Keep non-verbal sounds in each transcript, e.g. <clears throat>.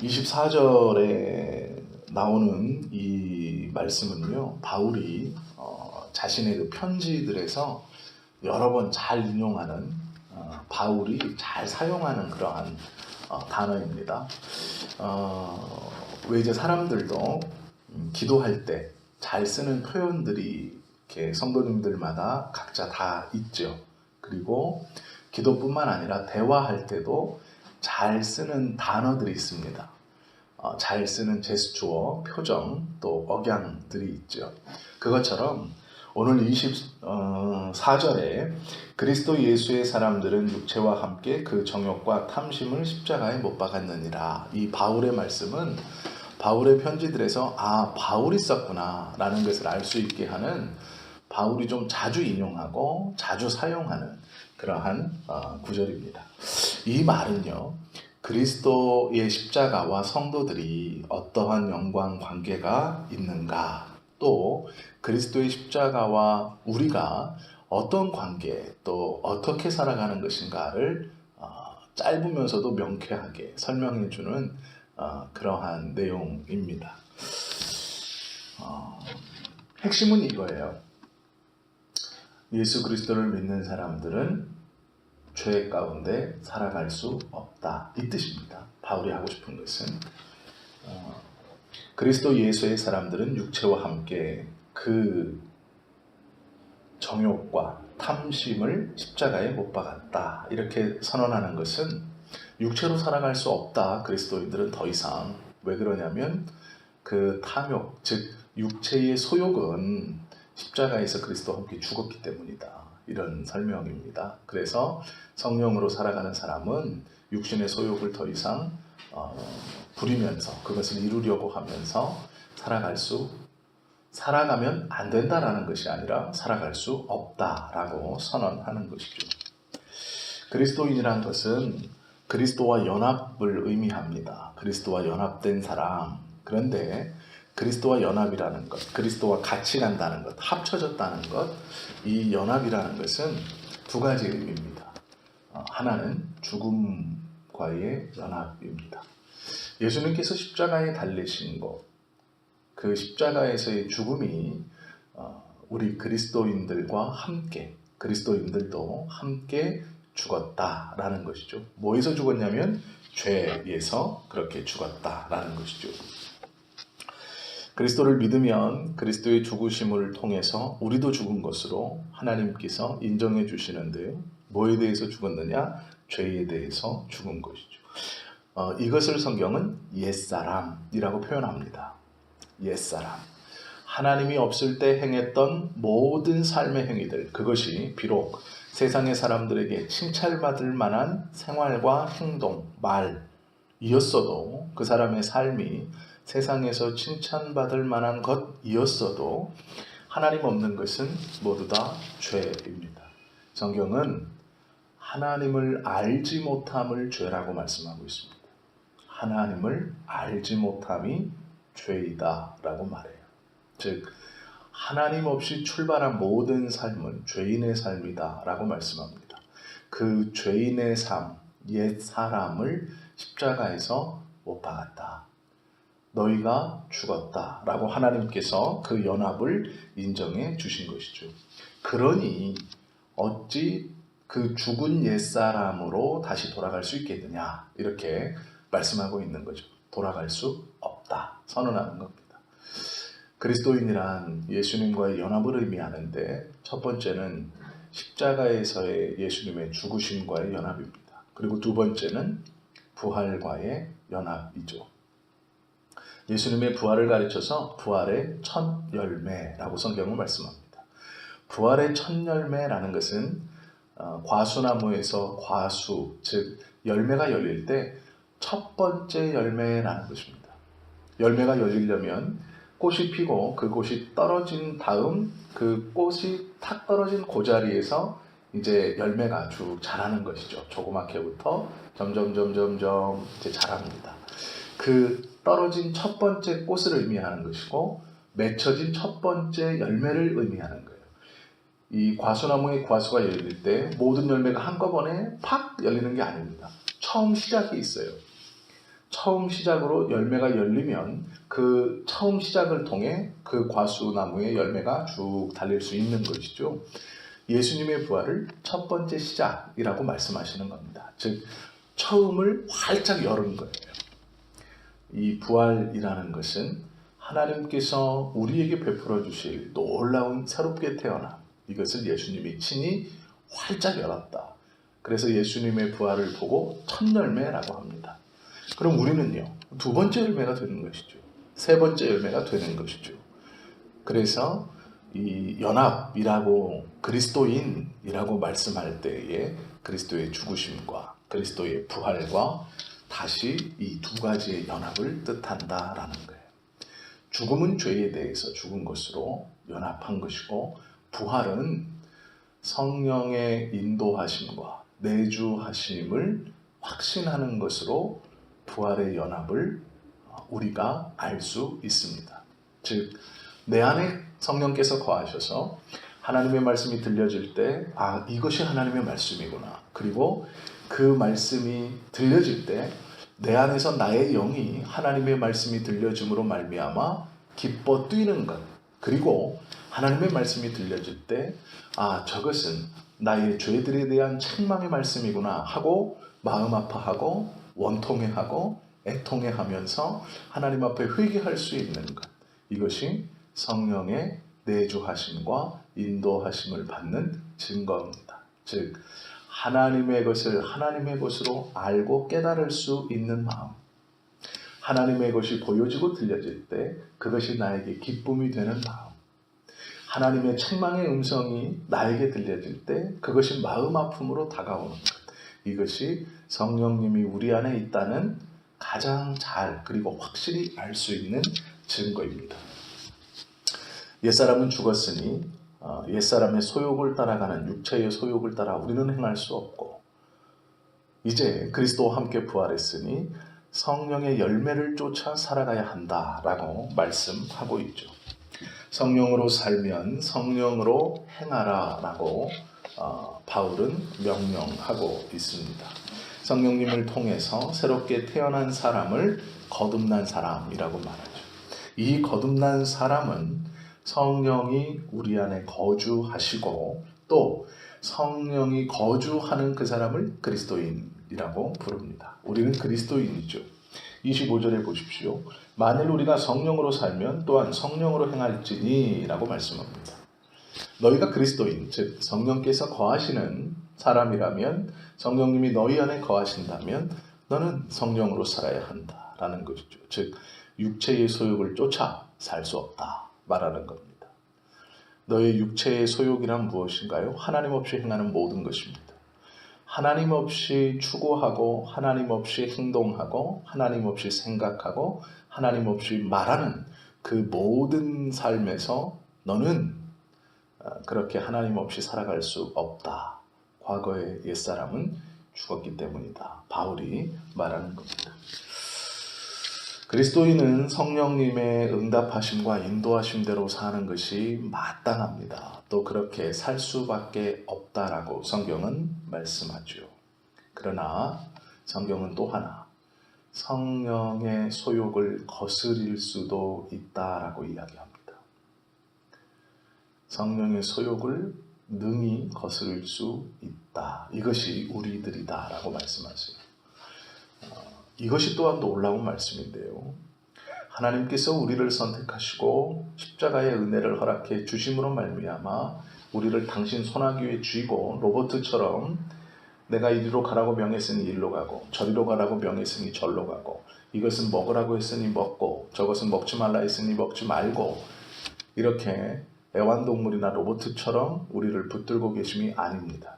24절에 나오는 이 말씀은요, 바울이 어, 자신의 그 편지들에서 여러 번 잘 인용하는 어, 바울이 잘 사용하는 그러한 어, 단어입니다. 어, 왜 이제 사람들도 음, 기도할 때 잘 쓰는 표현들이 이렇게 성도님들마다 각자 다 있죠. 그리고 기도뿐만 아니라 대화할 때도 잘 쓰는 단어들이 있습니다. 어, 잘 쓰는 제스처, 표정, 또 억양들이 있죠. 그것처럼 오늘 24절에 그리스도 예수의 사람들은 육체와 함께 그 정욕과 탐심을 십자가에 못 박았느니라. 이 바울의 말씀은 바울의 편지들에서 아, 바울이 썼구나 라는 것을 알 수 있게 하는 바울이 좀 자주 인용하고 자주 사용하는 그러한 어, 구절입니다. 이 말은요, 그리스도의 십자가와 성도들이 어떠한 영광 관계가 있는가, 또 그리스도의 십자가와 우리가 어떤 관계, 또 어떻게 살아가는 것인가를 어, 짧으면서도 명쾌하게 설명해 주는 어, 그러한 내용입니다. 어, 핵심은 이거예요. 예수 그리스도를 믿는 사람들은 죄 가운데 살아갈 수 없다. 이 뜻입니다. 바울이 하고 싶은 것은 어, 그리스도 예수의 사람들은 육체와 함께 그 정욕과 탐심을 십자가에 못 박았다. 이렇게 선언하는 것은 육체로 살아갈 수 없다. 그리스도인들은 더 이상 왜 그러냐면 그 탐욕 즉 육체의 소욕은 십자가에서 그리스도와 함께 죽었기 때문이다. 이런 설명입니다. 그래서 성령으로 살아가는 사람은 육신의 소욕을 더 이상 어, 부리면서 그것을 이루려고 하면서 살아갈 수 살아가면 안 된다라는 것이 아니라 살아갈 수 없다라고 선언하는 것이죠. 그리스도인이란 것은 그리스도와 연합을 의미합니다. 그리스도와 연합된 사람. 그런데 그리스도와 연합이라는 것, 그리스도와 같이 간다는 것, 합쳐졌다는 것, 이 연합이라는 것은 두 가지 의미입니다. 어, 하나는 죽음과의 연합입니다. 예수님께서 십자가에 달리신 것, 그 십자가에서의 죽음이 어, 우리 그리스도인들과 함께, 그리스도인들도 함께 죽었다라는 것이죠. 뭐에서 죽었냐면 죄에서 그렇게 죽었다라는 것이죠. 그리스도를 믿으면 그리스도의 죽으심을 통해서 우리도 죽은 것으로 하나님께서 인정해 주시는데요. 뭐에 대해서 죽었느냐? 죄에 대해서 죽은 것이죠. 어, 이것을 성경은 옛사람이라고 표현합니다. 옛사람. 하나님이 없을 때 행했던 모든 삶의 행위들, 그것이 비록 세상의 사람들에게 칭찬받을 만한 생활과 행동, 말 이었어도 그 사람의 삶이 세상에서 칭찬받을 만한 것이었어도 하나님 없는 것은 모두 다 죄입니다. 성경은 하나님을 알지 못함을 죄라고 말씀하고 있습니다. 하나님을 알지 못함이 죄이다라고 말해요. 즉 하나님 없이 출발한 모든 삶은 죄인의 삶이다라고 말씀합니다. 그 죄인의 삶, 옛 사람을 십자가에서 못 박았다. 너희가 죽었다 라고 하나님께서 그 연합을 인정해 주신 것이죠. 그러니 어찌 그 죽은 옛사람으로 다시 돌아갈 수 있겠느냐 이렇게 말씀하고 있는 거죠. 돌아갈 수 없다 선언하는 겁니다. 그리스도인이란 예수님과의 연합을 의미하는데 첫 번째는 십자가에서의 예수님의 죽으심과의 연합입니다. 그리고 두 번째는 부활과의 연합이죠. 예수님의 부활을 가르쳐서 부활의 첫 열매라고 성경은 말씀합니다. 부활의 첫 열매라는 것은 어, 과수나무에서 과수, 즉 열매가 열릴 때 첫 번째 열매라는 것입니다. 열매가 열리려면 꽃이 피고 그 꽃이 떨어진 다음 그 꽃이 탁 떨어진 그 자리에서 이제 열매가 쭉 자라는 것이죠. 조그맣게부터 점점 점점점 이제 자랍니다. 그 떨어진 첫 번째 꽃을 의미하는 것이고 맺혀진 첫 번째 열매를 의미하는 거예요. 이 과수나무의 과수가 열릴 때 모든 열매가 한꺼번에 팍 열리는 게 아닙니다. 처음 시작이 있어요. 처음 시작으로 열매가 열리면 그 처음 시작을 통해 그 과수나무의 열매가 쭉 달릴 수 있는 것이죠. 예수님의 부활을 첫 번째 시작이라고 말씀하시는 겁니다. 즉 처음을 활짝 열은 거예요. 이 부활이라는 것은 하나님께서 우리에게 베풀어 주실 놀라운 새롭게 태어남 이것을 예수님이 친히 활짝 열었다. 그래서 예수님의 부활을 보고 첫 열매라고 합니다. 그럼 우리는요 두 번째 열매가 되는 것이죠. 세 번째 열매가 되는 것이죠. 그래서 이 연합이라고 그리스도인이라고 말씀할 때에 그리스도의 죽으심과 그리스도의 부활과 다시 이 두 가지의 연합을 뜻한다라는 거예요. 죽음은 죄에 대해서 죽은 것으로 연합한 것이고 부활은 성령의 인도하심과 내주하심을 확신하는 것으로 부활의 연합을 우리가 알 수 있습니다. 즉, 내 안에 성령께서 거하셔서 하나님의 말씀이 들려질 때, 아, 이것이 하나님의 말씀이구나. 그리고 그 말씀이 들려질 때, 내 안에서 나의 영이 하나님의 말씀이 들려짐으로 말미암아 기뻐 뛰는 것. 그리고 하나님의 말씀이 들려질 때, 아, 저것은 나의 죄들에 대한 책망의 말씀이구나 하고 마음 아파하고 원통해하고 애통해하면서 하나님 앞에 회개할 수 있는 것. 이것이 성령의 내주하심과 인도하심을 받는 증거입니다. 즉 하나님의 것을 하나님의 것으로 알고 깨달을 수 있는 마음. 하나님의 것이 보여지고 들려질 때 그것이 나에게 기쁨이 되는 마음. 하나님의 책망의 음성이 나에게 들려질 때 그것이 마음 아픔으로 다가오는 것. 이것이 성령님이 우리 안에 있다는 가장 잘 그리고 확실히 알 수 있는 증거입니다. 옛사람은 죽었으니 어, 옛사람의 소욕을 따라가는 육체의 소욕을 따라 우리는 행할 수 없고 이제 그리스도와 함께 부활했으니 성령의 열매를 쫓아 살아가야 한다라고 말씀하고 있죠. 성령으로 살면 성령으로 행하라라고 어, 바울은 명령하고 있습니다. 성령님을 통해서 새롭게 태어난 사람을 거듭난 사람이라고 말하죠. 이 거듭난 사람은 성령이 우리 안에 거주하시고 또 성령이 거주하는 그 사람을 그리스도인이라고 부릅니다. 우리는 그리스도인이죠. 25절에 보십시오. 만일 우리가 성령으로 살면 또한 성령으로 행할지니라고 말씀합니다. 너희가 그리스도인, 즉 성령께서 거하시는 사람이라면 성령님이 너희 안에 거하신다면 너는 성령으로 살아야 한다라는 것이죠. 즉 육체의 소욕을 쫓아 살 수 없다 말하는 겁니다. 너의 육체의 소욕이란 무엇인가요? 하나님 없이 행하는 모든 것입니다. 하나님 없이 추구하고 하나님 없이 행동하고 하나님 없이 생각하고 하나님 없이 말하는 그 모든 삶에서 너는 어, 그렇게 하나님 없이 살아갈 수 없다. 과거의 옛사람은 죽었기 때문이다. 바울이 말하는 겁니다. 그리스도인은 성령님의 응답하심과 인도하심대로 사는 것이 마땅합니다. 또 그렇게 살 수밖에 없다라고 성경은 말씀하죠. 그러나 성경은 또 하나 성령의 소욕을 거스릴 수도 있다라고 이야기합니다. 성령의 소욕을 능히 거스를 수 있다. 이것이 우리들이다라고 말씀하세요. 어, 이것이 또한 놀라운 말씀인데요. 하나님께서 우리를 선택하시고 십자가의 은혜를 허락해 주심으로 말미암아 우리를 당신 손아귀에 쥐고 로버트처럼 내가 이리로 가라고 명했으니 이리로 가고 저리로 가라고 명했으니 절로 가고 이것은 먹으라고 했으니 먹고 저것은 먹지 말라 했으니 먹지 말고 이렇게 애완동물이나 로봇처럼 우리를 붙들고 계심이 아닙니다.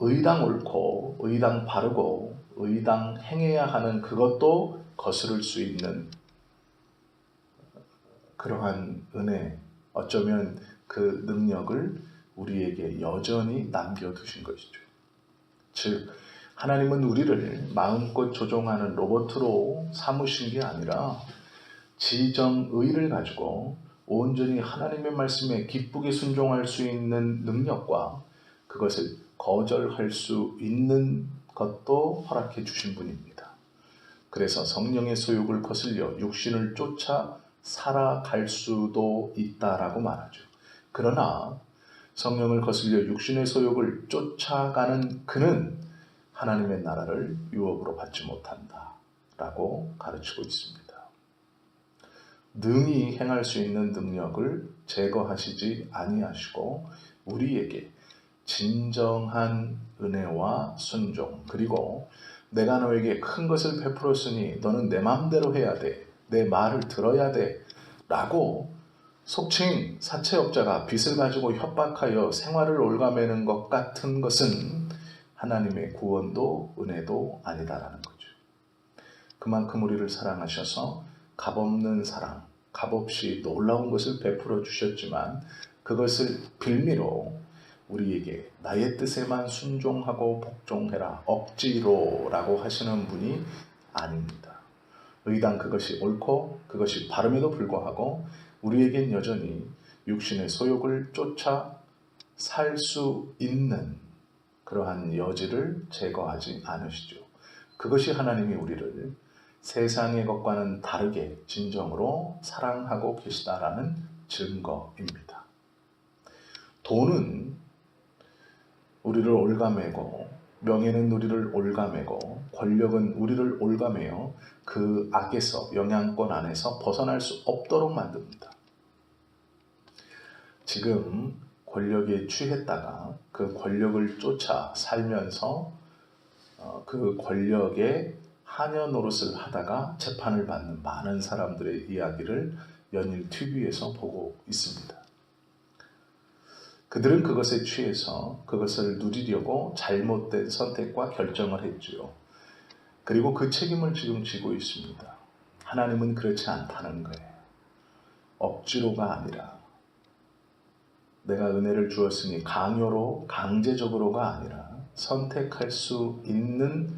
의당 옳고 의당 바르고 의당 행해야 하는 그것도 거스를 수 있는 그러한 은혜 어쩌면 그 능력을 우리에게 여전히 남겨두신 것이죠. 즉 하나님은 우리를 마음껏 조종하는 로봇으로 삼으신 게 아니라 지정의를 가지고 온전히 하나님의 말씀에 기쁘게 순종할 수 있는 능력과 그것을 거절할 수 있는 것도 허락해 주신 분입니다. 그래서 성령의 소욕을 거슬려 육신을 쫓아 살아갈 수도 있다라고 말하죠. 그러나 성령을 거슬려 육신의 소욕을 쫓아가는 그는 하나님의 나라를 유업으로 받지 못한다 라고 가르치고 있습니다. 능히 행할 수 있는 능력을 제거하시지 아니하시고 우리에게 진정한 은혜와 순종 그리고 내가 너에게 큰 것을 베풀었으니 너는 내 마음대로 해야 돼. 내 말을 들어야 돼. 라고 속칭 사채업자가 빚을 가지고 협박하여 생활을 올가매는 것 같은 것은 하나님의 구원도 은혜도 아니다라는 거죠. 그만큼 우리를 사랑하셔서 값없는 사랑, 값없이 놀라운 것을 베풀어 주셨지만 그것을 빌미로 우리에게 나의 뜻에만 순종하고 복종해라 억지로라고 하시는 분이 아닙니다. 의당 그것이 옳고 그것이 바름에도 불구하고 우리에겐 여전히 육신의 소욕을 쫓아 살 수 있는 그러한 여지를 제거하지 않으시죠. 그것이 하나님이 우리를 세상의 것과는 다르게 진정으로 사랑하고 계시다라는 증거입니다. 돈은 우리를 올가매고 명예는 우리를 올가매고 권력은 우리를 올가매어 그 악에서 영향권 안에서 벗어날 수 없도록 만듭니다. 지금 권력에 취했다가 그 권력을 쫓아 살면서 어, 그 권력의 하녀 노릇을 하다가 재판을 받는 많은 사람들의 이야기를 연일 TV에서 보고 있습니다. 그들은 그것에 취해서 그것을 누리려고 잘못된 선택과 결정을 했지요. 그리고 그 책임을 지금 지고 있습니다. 하나님은 그렇지 않다는 거예요. 억지로가 아니라 내가 은혜를 주었으니 강요로 강제적으로가 아니라 선택할 수 있는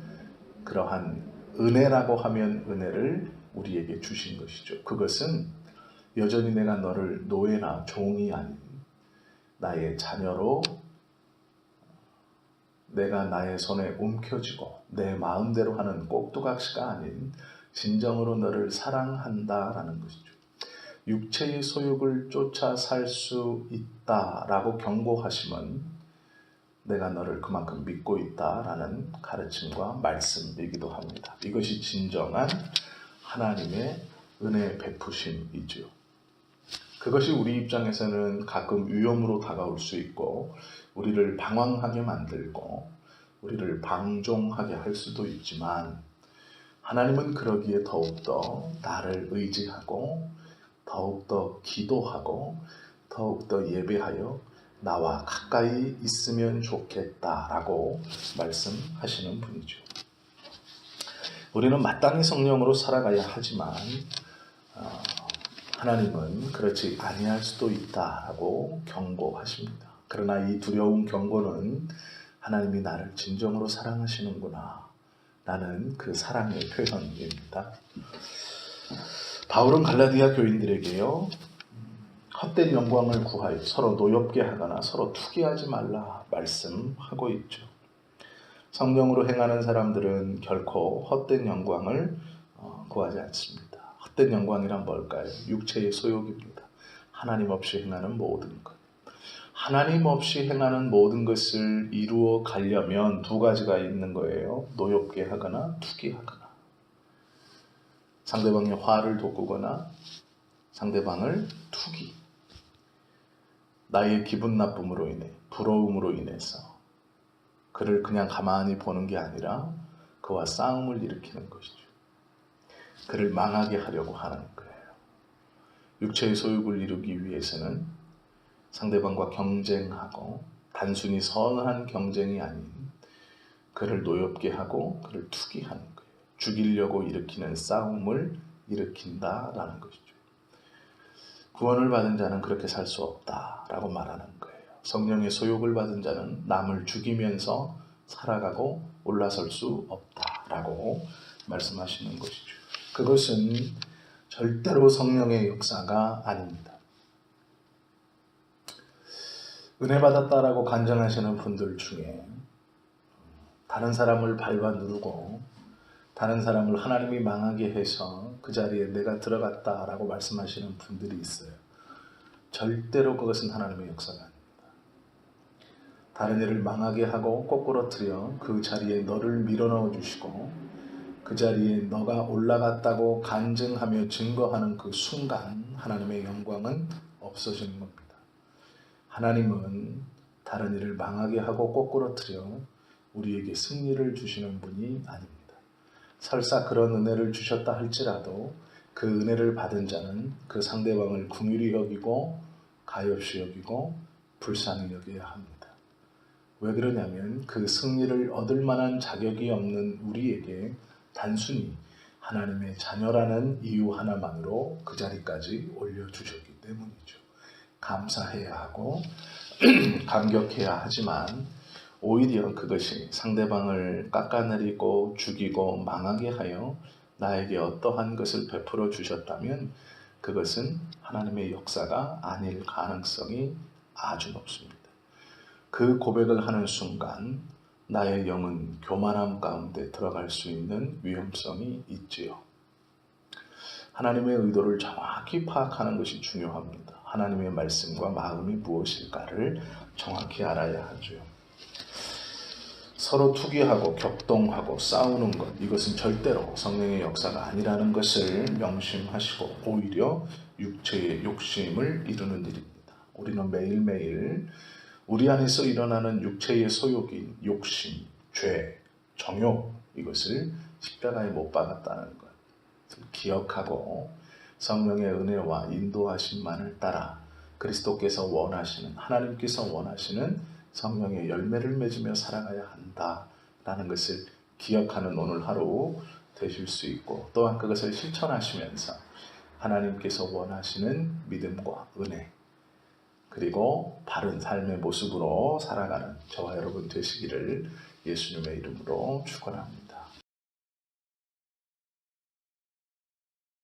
그러한 은혜라고 하면 은혜를 우리에게 주신 것이죠. 그것은 여전히 내가 너를 노예나 종이 아닌 나의 자녀로 내가 나의 손에 움켜쥐고 내 마음대로 하는 꼭두각시가 아닌 진정으로 너를 사랑한다라는 것이죠. 육체의 소욕을 쫓아 살 수 있다라고 경고하시면 내가 너를 그만큼 믿고 있다라는 가르침과 말씀이기도 합니다. 이것이 진정한 하나님의 은혜 베푸심이죠. 그것이 우리 입장에서는 가끔 위험으로 다가올 수 있고 우리를 방황하게 만들고 우리를 방종하게 할 수도 있지만 하나님은 그러기에 더욱더 나를 의지하고 더욱더 기도하고 더욱더 예배하여 나와 가까이 있으면 좋겠다라고 말씀하시는 분이죠. 우리는 마땅히 성령으로 살아가야 하지만 어, 하나님은 그렇지 아니할 수도 있다라고 경고하십니다. 그러나 이 두려운 경고는 하나님이 나를 진정으로 사랑하시는구나 라는 그 사랑의 표현입니다. 바울은 갈라디아 교인들에게요 헛된 영광을 구하여 서로 노엽게 하거나 서로 투기하지 말라 말씀하고 있죠. 성령으로 행하는 사람들은 결코 헛된 영광을 어, 구하지 않습니다. 헛된 영광이란 뭘까요? 육체의 소욕입니다. 하나님 없이 행하는 모든 것. 하나님 없이 행하는 모든 것을 이루어 가려면 두 가지가 있는 거예요. 노엽게 하거나 투기하거나. 상대방의 화를 돋구거나 상대방을 투기. 나의 기분 나쁨으로 인해, 부러움으로 인해서 그를 그냥 가만히 보는 게 아니라 그와 싸움을 일으키는 것이죠. 그를 망하게 하려고 하는 거예요. 육체의 소욕을 이루기 위해서는 상대방과 경쟁하고 단순히 선한 경쟁이 아닌 그를 노엽게 하고 그를 투기하는 거예요. 죽이려고 일으키는 싸움을 일으킨다라는 것이죠. 구원을 받은 자는 그렇게 살 수 없다라고 말하는 거예요. 성령의 소욕을 받은 자는 남을 죽이면서 살아가고 올라설 수 없다라고 말씀하시는 것이죠. 그것은 절대로 성령의 역사가 아닙니다. 은혜 받았다라고 간증하시는 분들 중에 다른 사람을 밟아 누르고 다른 사람을 하나님이 망하게 해서 그 자리에 내가 들어갔다라고 말씀하시는 분들이 있어요. 절대로 그것은 하나님의 역사가 아닙니다. 다른 일을 망하게 하고 거꾸로뜨려 그 자리에 너를 밀어넣어 주시고 그 자리에 너가 올라갔다고 간증하며 증거하는 그 순간 하나님의 영광은 없어지는 겁니다. 하나님은 다른 일을 망하게 하고 거꾸로뜨려 우리에게 승리를 주시는 분이 아닙니다. 설사 그런 은혜를 주셨다 할지라도 그 은혜를 받은 자는 그 상대방을 궁휼히 여기고 가엾이 여기고 불쌍히 여겨야 합니다. 왜 그러냐면 그 승리를 얻을 만한 자격이 없는 우리에게 단순히 하나님의 자녀라는 이유 하나만으로 그 자리까지 올려주셨기 때문이죠. 감사해야 하고 <clears throat> 감격해야 하지만 오히려 그것이 상대방을 깎아내리고 죽이고 망하게 하여 나에게 어떠한 것을 베풀어 주셨다면 그것은 하나님의 역사가 아닐 가능성이 아주 높습니다. 그 고백을 하는 순간 나의 영은 교만함 가운데 들어갈 수 있는 위험성이 있지요. 하나님의 의도를 정확히 파악하는 것이 중요합니다. 하나님의 말씀과 마음이 무엇일까를 정확히 알아야 하죠. 서로 투기하고 격동하고 싸우는 것 이것은 절대로 성령의 역사가 아니라는 것을 명심하시고 오히려 육체의 욕심을 이루는 일입니다. 우리는 매일매일 우리 안에서 일어나는 육체의 소욕인 욕심, 죄, 정욕 이것을 십자가에 못 박았다는 것. 기억하고 성령의 은혜와 인도하심만을 따라 그리스도께서 원하시는 하나님께서 원하시는 성령의 열매를 맺으며 살아가야 한다라는 것을 기억하는 오늘 하루 되실 수 있고 또한 그것을 실천하시면서 하나님께서 원하시는 믿음과 은혜 그리고 바른 삶의 모습으로 살아가는 저와 여러분 되시기를 예수님의 이름으로 축원합니다.